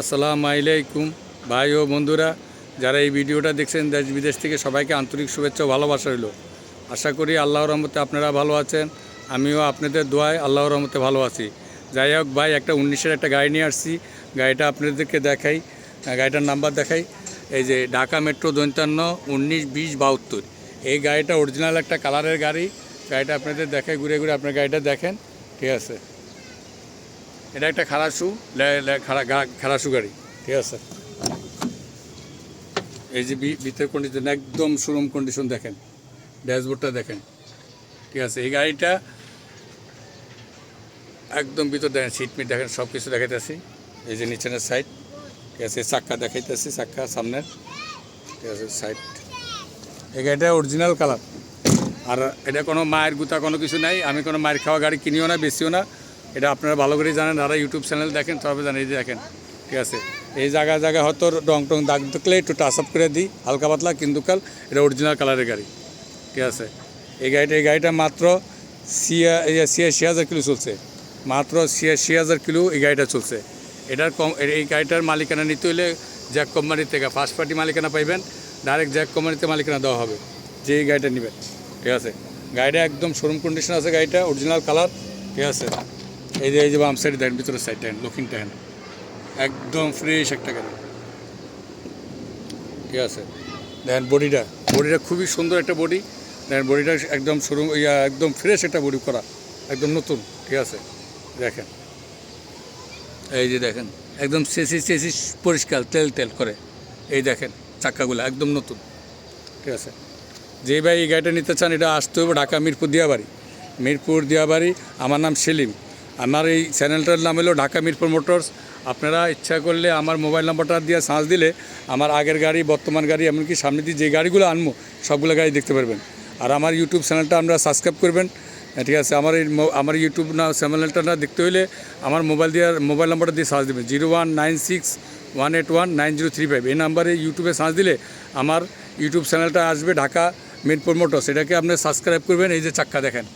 আসসালামু আলাইকুম ভাই ও বন্ধুরা, যারা এই ভিডিওটা দেখছেন দেশ বিদেশ থেকে সবাইকে আন্তরিক শুভেচ্ছা ও ভালোবাসা রইল। আশা করি আল্লাহর রহমতে আপনারা ভালো আছেন, আমিও আপনাদের দোয়ায় আল্লাহর রহমতে ভালো আছি। যাই হোক ভাই, একটা উনিশের একটা গাড়ি নিয়ে আসছি, গাড়িটা আপনাদেরকে দেখাই গাড়িটার নাম্বার দেখাই। এই যে ঢাকা মেট্রো দৈন্তান্ন উনিশ, বিশ, বাহাত্তর। এই গাড়িটা অরিজিনাল একটা কালারের গাড়ি। গাড়িটা আপনাদের দেখাই, ঘুরে ঘুরে আপনার গাড়িটা দেখেন, ঠিক আছে। এটা একটা খারাসু খারাসু গাড়ি ঠিক আছে? এই যে ভিতরের কন্ডিশন একদম শোরুম কন্ডিশন দেখেন, ড্যাশবোর্ডটা দেখেন, ঠিক আছে? এই গাড়িটা একদম ভিতর দেখেন সিট মিট দেখেন সব কিছু দেখাইতেছি। এই যে নিচের সাইড ঠিক আছে? চাক্কা দেখাইতেছি, চাক্কা সামনের, ঠিক আছে? সাইড এই গাড়িটা অরিজিনাল কালার আর এটা কোনো মায়ের গুতা কোনো কিছু নাই, আমি কোনো মায়ের খাওয়া গাড়ি কিনিও না বেশিও না। এটা আপনারা ভালো করে জানেন, যারা ইউটিউব চ্যানেল দেখেন তবে জানেন, এই যে দেখেন, ঠিক আছে? এই জায়গায় জায়গায় হয়তো রং টং দাগ দেখলে একটু টাচ আপ করে দিই, হালকা পাতলা, কিন্তু কাল এটা অরিজিনাল কালারের গাড়ি, ঠিক আছে? এই গাড়িটা এই গাড়িটা মাত্র ছিয়া ছিয়াশি হাজার কিলো চলছে। মাত্র ছিয়াশি হাজার কিলো এই গাড়িটা চলছে। এটার কম, এই গাড়িটার মালিকানা নিতে হলে জ্যাক কোম্পানির থেকে ফার্স্ট পার্টি মালিকানা পাইবেন ডাইরেক্ট জ্যাক কোম্পানিতে মালিকানা দেওয়া হবে, যে এই গাড়িটা নেবেন, ঠিক আছে? গাড়িটা একদম শোরুম কন্ডিশন আছে গাড়িটা অরিজিনাল কালার ঠিক আছে? এই যে এই যে বাম সাইড দেখেন ভিতরের সাইড দেখেন লুকিং দেখেন একদম ফ্রেশ একটা গাড়ি। ঠিক আছে? দেখেন বডিটা। বডিটা খুবই সুন্দর একটা বডি। দেখেন বডিটা একদম শোরুম ইয়া, একদম ফ্রেশ একটা বডি করা। একদম নতুন। ঠিক আছে? দেখেন। এই যে দেখেন, একদম চেসি চেসি পরিষ্কার, তেল তেল করে। এই দেখেন, চাক্কাগুলো একদম নতুন। ঠিক আছে? যে ভাই এই গাড়িটা নিতে চান, এটা আসতে হবে ঢাকা মিরপুর দিয়াবাড়ি মিরপুর দিয়াবাড়ি আমার নাম সেলিম। আমার এই চ্যানেলটার নাম হলো ঢাকা মিরপুর মোটরস। আপনারা ইচ্ছা করলে আমার মোবাইল নাম্বারটা দিয়ে সার্চ দিলে আমার আগের গাড়ি, বর্তমান গাড়ি, এমনকি সামনে দিয়ে যে গাড়িগুলো আনব, সবগুলো গাড়ি দেখতে পারবেন। আর আমার ইউটিউব চ্যানেলটা আপনারা সাবস্ক্রাইব করবেন। ঠিক আছে? আমার এই আমার ইউটিউব না চ্যানেলটা না দেখতে হলে আমার মোবাইল দিয়ে, মোবাইল নাম্বারটা দিয়ে সার্চ দেবেন। Zero one nine six one eight one nine zero three five. এই নাম্বারে ইউটিউবে সার্চ দিলে আমার ইউটিউব চ্যানেলটা আসবে ঢাকা মিরপুর মোটরস। এটাকে আপনি সাবস্ক্রাইব করবেন, এই যে চাক্কা দেখেন।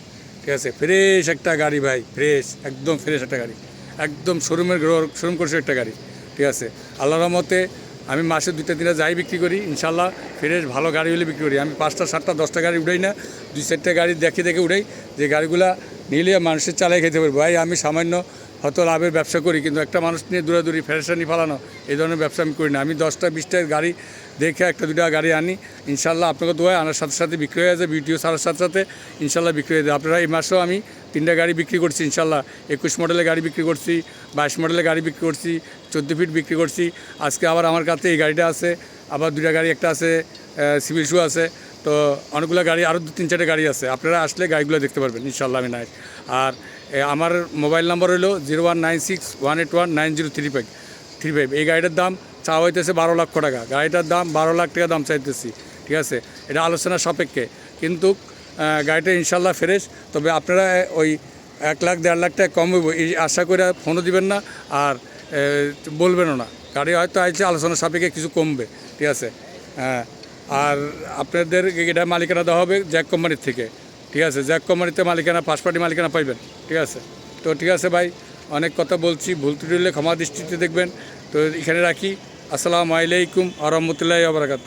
ঠিক আছে? ফ্রেশ একটা গাড়ি ভাই, ফ্রেশ, একদম ফ্রেশ একটা গাড়ি। একদম শোরুমের শোরুম করছে একটা গাড়ি, ঠিক আছে? আল্লাহ মতে আমি মাসে দুইটা দিনে যাই বিক্রি করি ইনশাল্লাহ ফ্রেশ ভালো গাড়ি হলে বিক্রি করি। আমি পাঁচটা, সাতটা, দশটা গাড়ি উঠাই না, দুই, চারটা গাড়ি দেখে দেখে উঠাই যে গাড়িগুলা নিলে মানুষের চালাই খেতে পারব। ভাই, আমি সামান্য হয়তো লাভের ব্যবসা করি, কিন্তু একটা মানুষ নিয়ে দূরাদূরি ফেরেশানি ফালানো, এই ধরনের ব্যবসা আমি করি না। আমি দশটা, বিশটা গাড়ি দেখে একটা, দুটা গাড়ি আনি ইনশাল্লাহ আপনাকে দোয়া আনার সাথে সাথে বিক্রি হয়ে যায় ভিডিও ছাড়ার সাথে সাথে ইনশাল্লাহ বিক্রি হয়ে যায় আপনারা এই মাসেও আমি তিনটা গাড়ি বিক্রি করছি ইনশাল্লাহ একুশ মডেলের গাড়ি বিক্রি করছি, বাইশ মডেলের গাড়ি বিক্রি করছি, চোদ্দ ফিট বিক্রি করছি। আজকে আবার আমার কাছে এই গাড়িটা আছে, আবার দুটা গাড়ি একটা আছে সিভিল শু আছে। তো অনেকগুলো গাড়ি আরও দু তিন চারটে গাড়ি আছে। আপনারা আসলে গাড়িগুলো দেখতে পারবেন ইনশাল্লাহ আমি নাই। আর আমার মোবাইল নাম্বার হলো zero one nine six one eight one nine zero three five. Three five. এই গাড়িটার দাম চা হইতেছে বারো লক্ষ টাকা। গাড়িটার দাম বারো লাখ টাকা দাম চাইতেছি, ঠিক আছে? এটা আলোচনা সাপেক্ষে। কিন্তু গাড়িটা ইনশাল্লাহ ফ্রেশ। তবে আপনারা ওই এক লাখ, দেড় লাখ টাকা কম হইব, এই আশা করে ফোনও দিবেন না, আর বলবেনও না। গাড়ি হয়তো আইছে, আলোচনা সাপেক্ষে কিছু কমবে, ঠিক আছে? হ্যাঁ। আর আপনাদের এটা মালিকানা দেওয়া হবে জ্যাক কোম্পানির থেকে। ঠিক আছে? জ্যাক কোম্পানিতে মালিকানা ফার্স্ট পার্টি মালিকানা পাইবেন। ঠিক আছে? তো ঠিক আছে ভাই, অনেক কথা বলছি, ভুল ত্রুটি হলে ক্ষমা দৃষ্টিতে দেখবেন। তো এখানে রাখি। আসসালামু আলাইকুম আ রহমতুল্লাহ আবরাকাত